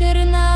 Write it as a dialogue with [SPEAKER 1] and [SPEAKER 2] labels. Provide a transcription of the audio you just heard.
[SPEAKER 1] чотирнадцять.